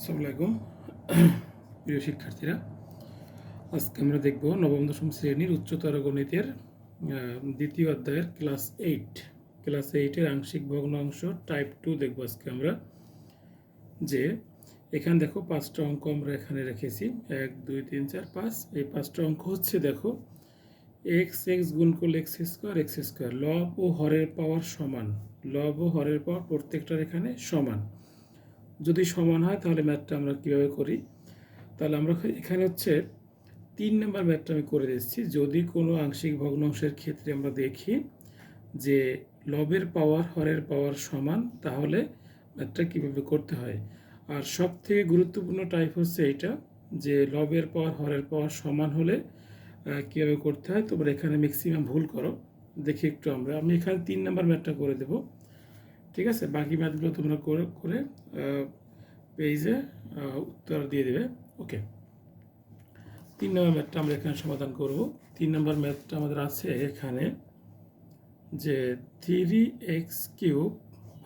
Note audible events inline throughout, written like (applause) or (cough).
আসসালামু আলাইকুম। প্রিয় শিক্ষার্থীরা, আজকে আমরা দেখব নবম, দশম শ্রেণির উচ্চতর গণিতের দ্বিতীয় অধ্যায়ের ক্লাস এইট। ক্লাস এইটের আংশিক ভগ্নাংশ টাইপ টু দেখব আজকে আমরা। যে এখানে দেখো পাঁচটা অঙ্ক আমরা এখানে রেখেছি। এক, দুই, তিন, চার, পাঁচ। এই পাঁচটা অঙ্ক হচ্ছে দেখো এক্স এক্স গুণ করলে এক্স স্কোয়ার এক্স স্কোয়ার লব ও হরের পাওয়ার সমান। লব ও হরের পাওয়ার প্রত্যেকটার এখানে সমান। যদি সমান হয়, তাহলে ম্যাথটা আমরা কীভাবে করি? তাহলে আমরা এখানে হচ্ছে তিন নম্বর ম্যাথটা আমি করে দিচ্ছি। যদি কোনো আংশিক ভগ্নাংশের ক্ষেত্রে আমরা দেখি যে লবের পাওয়ার হরের পাওয়ার সমান, তাহলে ম্যাথটা কীভাবে করতে হয়? আর সব থেকে গুরুত্বপূর্ণ টাইপ হচ্ছে এইটা, যে লবের পাওয়ার হরের পাওয়ার সমান হলে কীভাবে করতে হয়? তোমরা এখানে ম্যাক্সিমাম ভুল করো। দেখি একটু আমরা। আমি এখানে তিন নম্বর ম্যাথটা করে দেবো। ঠিক আছে? বাকি ম্যাথগুলো তোমরা করে করে পেজে উত্তর দিয়ে দেবে। ওকে তিন নম্বর ম্যাথটা আমরা এখানে সমাধান করব। তিন নম্বর ম্যাথটা আমাদের আছে এখানে যে থ্রি এক্স কিউব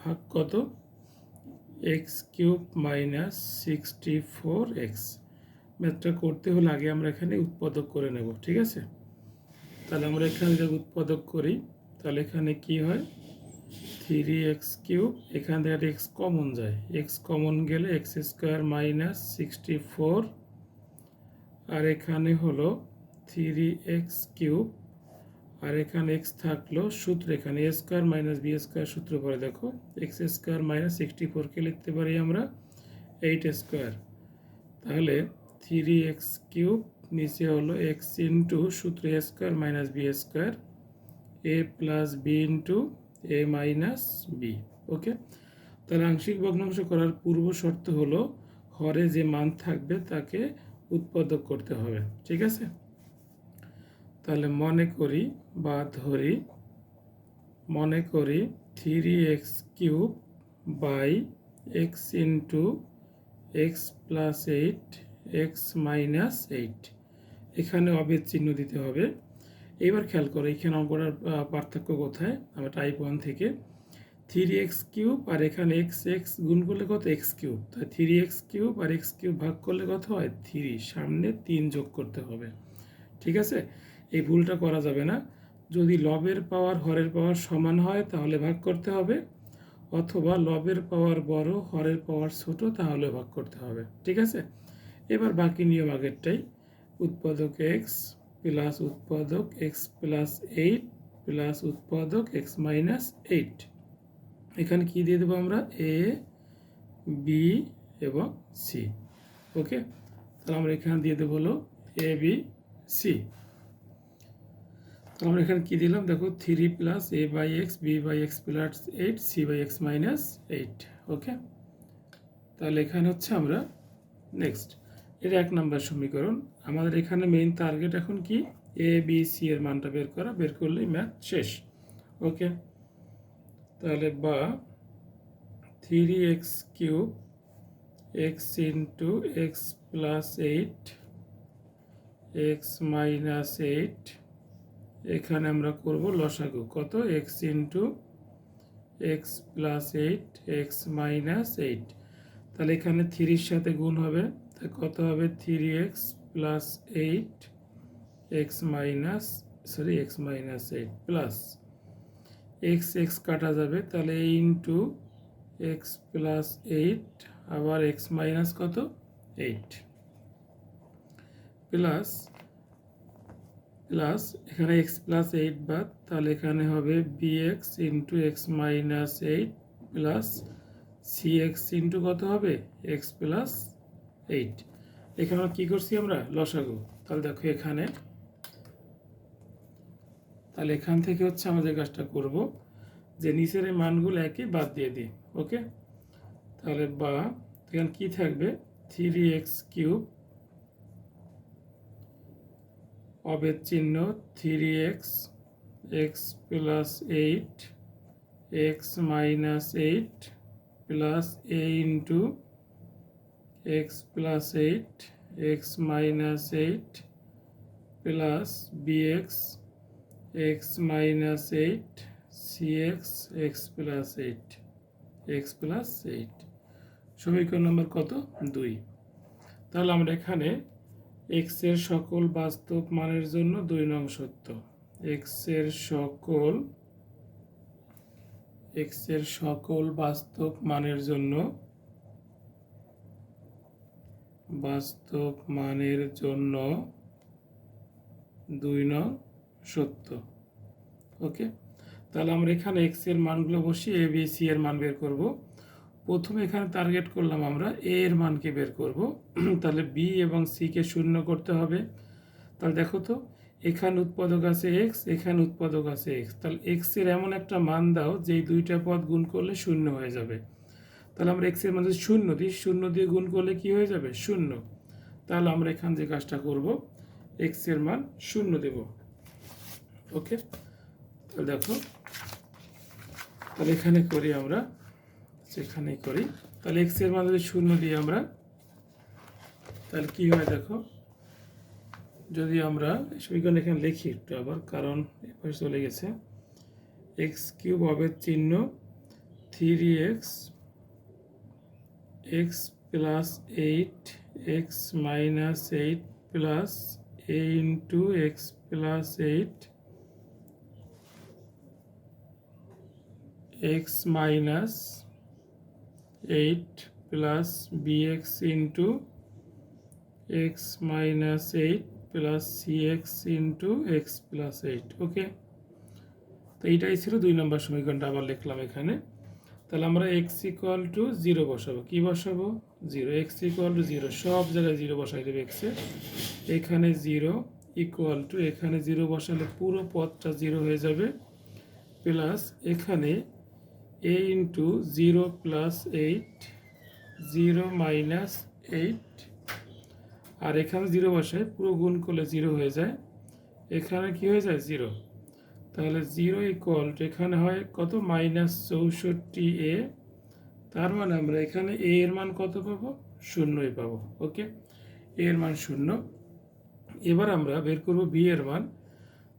ভাগ কত? X cube minus sixty four X ম্যাথটা করতে হলে আগে আমরা এখানে উৎপাদক করে নেব, ঠিক আছে? তাহলে আমরা এখানে যদি উৎপাদক করি, তাহলে এখানে কি হয়? থ্রি এক্স কিউব এখান থেকে এক্স কমন যায়। এক্স কমন গেলে X square minus sixty four আর এখানে হলো থ্রি এক্স কিউব আর এখানে এক্স থাকল সূত্র এখানে A square minus B square সূত্র পরে দেখো এক্স স্কোয়ার মাইনাস সিক্সটি ফোরকে লিখতে পারি আমরা এইট স্কোয়ার তাহলে থ্রি এক্স কিউব নিচে হলো এক্স ইন্টু সূত্র a square minus b square a plus b into a minus b okay তাহলে আংশিক ভগ্নাংশ করার পূর্ব শর্ত হলো, হরে যে মান থাকবে তাকে উৎপাদক করতে হবে, ঠিক আছে? তাহলে মনে করি বা ধরি, মনে করি three x cube by x into x plus eight x minus eight এখানে অবেদ চিহ্ন দিতে হবে। এবার খেয়াল করো এখানে অঙ্কটার পার্থক্য কোথায়? আমরা টাইপ ওয়ান থেকে থ্রি এক্স কিউব আর এখানে এক্স এক্স গুণ করলে কত? এক্স কিউব তাই থ্রি এক্স কিউব আর এক্স কিউব ভাগ করলে কত হয়? থ্রি সামনে তিন যোগ করতে হবে। ঠিক আছে? এই ভুলটা করা যাবে না। যদি লবের পাওয়ার হরের পাওয়ার সমান হয়, তাহলে ভাগ করতে হবে। অথবা লবের পাওয়ার বড়, হরের পাওয়ার ছোট, তাহলে ভাগ করতে হবে। ঠিক আছে? এবার বাকি নিয়ম আগেরটাই। উৎপাদক এক্স প্লাস উৎপাদক এক্স প্লাস এইট প্লাস উৎপাদক এক্স মাইনাস এইট। এখানে কি দিয়ে দেবো আমরা? এ, বি এবং সি। ওকে? তাহলে আমরা এখানে দিয়ে দেবো হলো এ, বি, সি। তাহলে আমরা এখানে কি দিলাম? দেখো, three plus a by x, b by x plus eight, c by x minus eight. Okay? তাহলে এখানে হচ্ছে আমরা নেক্সট। এটা এক নম্বর সমীকরণ। আমাদের এখানে মেইন টার্গেট এখন কি? এ বি সি এর মানটা বের করা, বের করলেই ম্যাথ শেষ। ওকে তাহলে বা three x cube x into x plus eight x minus eight এখানে আমরা করব লসাগু। কত? X into x plus eight x minus eight তাহলে এখানে থ্রির সাথে গুণ হবে। তা কত হবে? Three x plus eight x minus sorry x minus eight plus x x কাটা যাবে, তাহলে ইন্টু এক্স প্লাস এইট আবার এক্স মাইনাস কত? এইট প্লাস প্লাস এখানে এক্স প্লাস এইট বাদ, তাহলে এখানে হবে b x into x minus eight plus c x into কত হবে? এক্স প্লাস এইট এখানে কী করছি আমরা? লসাগু। তাহলে দেখো এখানে, তাহলে এখান থেকে হচ্ছে আমাদের কাজটা করব যে নিচের এই মানগুলো একই বাদ দিয়ে দিই, ওকে? তাহলে বা, এখানে কি থাকবে? থ্রি এক্স কিউব অবেদ চিহ্ন three x x plus eight x minus eight plus a into x plus eight x minus eight plus b x x minus eight c x plus eight x plus eight সমীকরণ নম্বর কত? দুই। তাহলে আমরা এখানে এক্সের সকল বাস্তব মানের জন্য দুই নং সত্য। এক্সের সকল এক্সের সকল বাস্তব মানের জন্য বাস্তব মানের জন্য দুই নং সত্য। ওকে? তাহলে আমরা এখানে এক্সের মানগুলো বসিয়ে এ বি সি এর মান বের করব। প্রথমে এখানে টার্গেট করলাম আমরা এ এর মানকে বের করব। (clears throat) তাহলে বি এবং সি কে শূন্য করতে হবে। তাহলে দেখো তো, এখানে উৎপাদক আছে এক্স এখানে উৎপাদক আছে এক্স তাহলে এক্সের এমন একটা মান দাও যেই দুইটা পদ গুণ করলে শূন্য হয়ে যাবে। তাহলে আমরা এক্সের মান যদি শূন্য দিই, শূন্য দিয়ে গুণ করলে কি হয়ে যাবে? শূন্য। তাহলে আমরা এখান যে কাজটা করব এক্সের মান শূন্য দেব। ওকে? তাহলে দেখো। তাহলে এখানে করি আমরা, সেখানেই করি। তাহলে এক্সের মান যদি শূন্য দিই আমরা, তাহলে কি হয় দেখো? যদি আমরা, সমীকরণ এখানে লিখি একটু আবার, কারণ চলে গেছে। এক্স কিউব হবে চিহ্ন three x x plus eight x minus eight plus a into x plus eight x minus eight plus b x into x minus eight plus c x into x plus eight okay তো এইটাই ছিল দুই নম্বর সমীকরণটা আবার লিখলাম এখানে। তাহলে আমরা এক্স ইকুয়াল টু জিরো বসাবো। কি বসাবো? Zero x equal to zero সব জায়গায় জিরো বসাই দেবে এক্সে এখানে জিরো ইকুয়াল টু এখানে জিরো বসালে পুরো পথটা জিরো হয়ে যাবে। প্লাস এখানে a into zero plus eight zero minus eight আর এখানে জিরো বসায়, পুরো গুণ করলে জিরো হয়ে যায়। এখানে কি হয়ে যায়? জিরো তাহলে জিরো ইকুয়াল এখানে হয় কত? মাইনাস চৌষট্টি এ তার মানে আমরা এখানে এ এর মান কত পাবো? শূন্যই পাবো ওকে এ এর মান শূন্য। এবার আমরা বের করব বি এর মান।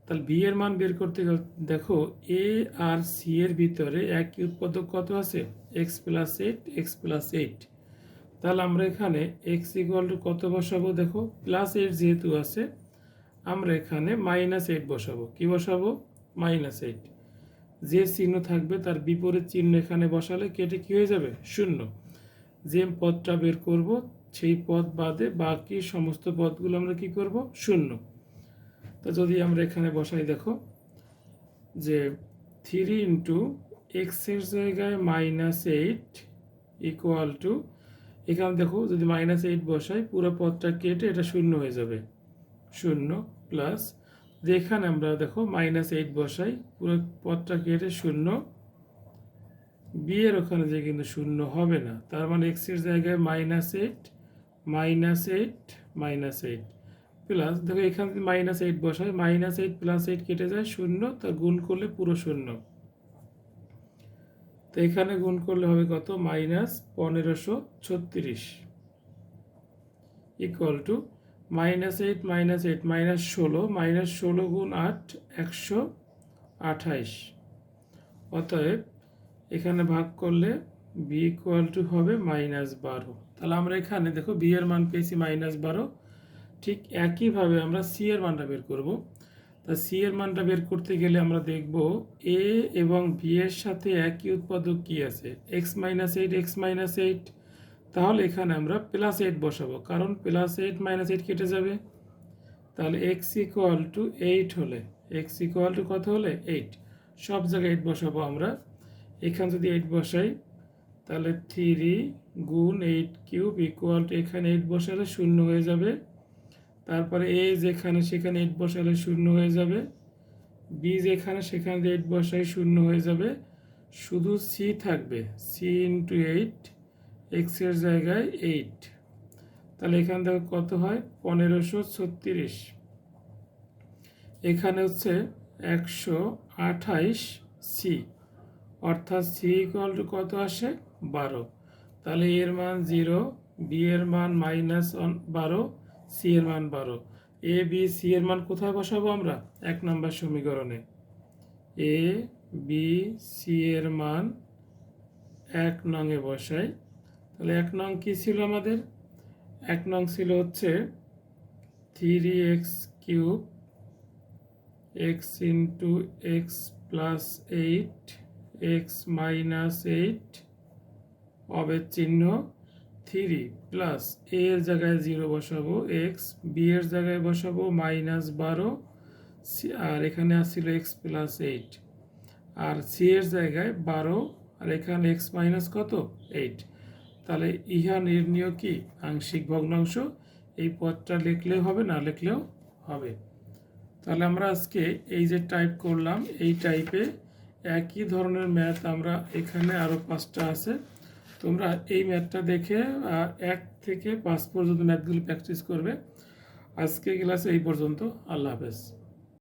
তাহলে বি এর মান বের করতে গেলে দেখো এ আর সি এর ভিতরে একই উৎপাদক কত আছে? X plus eight x plus eight তাহলে আমরা এখানে এক্স ইকুয়াল টু কত বসাবো? দেখো প্লাস এইট যেহেতু আছে, আমরা এখানে মাইনাস এইট বসাবো। কি বসাবো? Minus eight. যে চিহ্ন থাকবে তার বিপরীত চিহ্ন এখানে বসালে কেটে কি হয়ে যাবে? শূন্য। যে পদটা বের করব, সেই পদ বাদে বাকি সমস্ত পদগুলো আমরা কি করব? শূন্য। তো যদি আমরা এখানে বসাই, দেখো, যে থ্রি ইন্টু এক্সের জায়গায় মাইনাস এইট ইকুয়াল টু এখানে দেখো, যদি মাইনাস এইট বসাই, পুরো পদটা কেটে এটা শূন্য হয়ে যাবে। শূন্য প্লাস যেখানে আমরা দেখো মাইনাস এইট বসাই, পুরো পদটা কেটে শূন্য। বি এর ওখানে যে কিন্তু শূন্য হবে না, তার মানে এক্সের জায়গায় minus eight minus eight minus eight plus দেখো এখানে মাইনাস এইট বসাই মাইনাস এইট প্লাস এইট কেটে যায়, শূন্য তা গুণ করলে পুরো শূন্য। তো এখানে গুণ করলে হবে কত? মাইনাস পনেরোশো ছত্রিশ। Equal to minus eight minus eight minus ষোলো মাইনাস ষোলো গুণ আট, একশো আঠাইশ। অতএব এখানে ভাগ করলে বি ইকুয়াল টু হবে মাইনাস বারো। তাহলে আমরা এখানে দেখো বি এর মান পেয়েছি মাইনাস বারো। ঠিক একইভাবে আমরা সি এর মানটা বের করব। তা সি এর মানটা বের করতে গেলে আমরা দেখব এ এবং বি এর সাথে একই উৎপাদক কি আছে? X minus eight x minus eight তাহলে এখানে আমরা প্লাস এইট বসাবো, কারণ প্লাস এইট মাইনাস এইট কেটে যাবে। তাহলে এক্স ইকুয়াল টু এইট হলে এক্স ইকুয়াল টু কত হলে? এইট সব জায়গায় এইট বসাবো আমরা। এখানে যদি এইট বসাই, তাহলে থ্রি গুণ এইট কিউব ইকুয়াল টু এখানে এইট বসালে শূন্য হয়ে যাবে। তারপরে এ যেখানে সেখানে এইট বসালে শূন্য হয়ে যাবে। বি যেখানে সেখানে এইট বসাই, শূন্য হয়ে যাবে। শুধু সি থাকবে সি ইন্টু এইট এক্সের জায়গায় এইট তাহলে এখান থেকে কত হয়? পনেরোশো ছত্রিশ। এখানে হচ্ছে একশো আঠাইশ সি অর্থাৎ সি ইকুয়াল টু কত আসে? বারো। তাহলে এর মান জিরো বি এর মান মাইনাস বারো সি এর মান বারো। এ বি সি এর মান কোথায় বসাবো আমরা? এক নম্বর সমীকরণে। এ বি সি এর মান এক নঙে বসাই। তাহলে এক নং কি ছিল আমাদের? এক নং ছিল হচ্ছে three x cube x into x plus eight x minus eight অবের চিহ্ন থ্রি প্লাস এ এর জায়গায় জিরো বসাবো এক্স বি এর জায়গায় বসাবো মাইনাস বারো আর এখানে আসছিল এক্স প্লাস এইট আর সি এর জায়গায় বারো, আর এখানে এক্স মাইনাস কত? এইট তাহলে ইহা নির্ণয় কি? আংশিক ভগ্নাংশ, এই পদটা লিখলেও হবে, না লিখলেও হবে। তাহলে আমরা আজকে এই যে টাইপ করলাম, এই টাইপে একই ধরনের ম্যাথ আমরা এখানে আরও পাঁচটা আছে। তোমরা এই ম্যাথটা দেখে এক থেকে পাঁচ পর্যন্ত ম্যাথগুলি প্র্যাকটিস করবে। আজকে ক্লাসে এই পর্যন্ত। আল্লাহ হাফেজ।